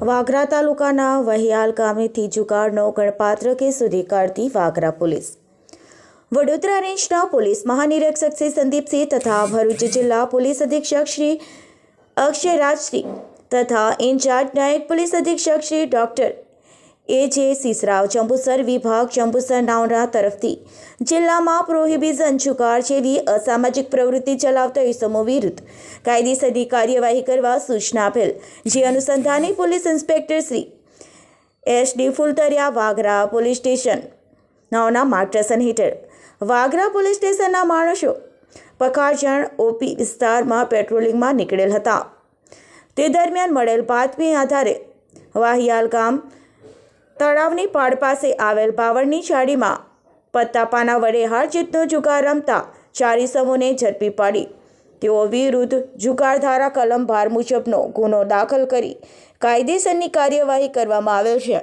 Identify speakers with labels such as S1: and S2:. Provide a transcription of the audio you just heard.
S1: વાગરા તાલુકાના વહિયાલ ગામેથી જુગારનો ગણપાત્ર કે સુધી કાઢતી વાગરા પોલીસ. વડોદરા રેન્જના પોલીસ મહાનિરીક્ષક શ્રી સંદીપસિંહ તથા ભરૂચ જિલ્લા પોલીસ અધિક્ષક શ્રી અક્ષયરાજશ્રી તથા ઇન્ચાર્જ નાયક પોલીસ અધિક્ષક શ્રી ડૉક્ટર એ જે સિસરાવ જંબુસર વિભાગ જંબુસર નાવના તરફથી. જિલ્લામાં પ્રોહિબિઝન જુગાર જેવી અસામાજિક પ્રવૃત્તિ ચલાવતા ઇસમો વિરુદ્ધ કાયદેસરની કાર્યવાહી કરવા સૂચના આપેલ, જે અનુસંધાને police inspector Shri S D Phultariya Vaghra police station નાઓના માર્ગદર્શન હેઠળ. વાગરા પોલીસ સ્ટેશનના માણસો પકારજણ ઓપી વિસ્તારમાં પેટ્રોલિંગમાં નીકળેલ હતા. તે દરમિયાન મળેલ બાતમી આધારે વાહિયાલ ગામ તળાવની પાડ પાસે આવેલ બાવળની ચાડીમાં પત્તાપાના વડે હાર જીતનો જુગાર રમતા ચારી સમૂહને ઝડપી પાડી. તેઓ વિરુદ્ધ જુગારધારા કલમ બાર મુજબનો ગુનો દાખલ કરી કાયદેસરની કાર્યવાહી કરવામાં આવેલ છે.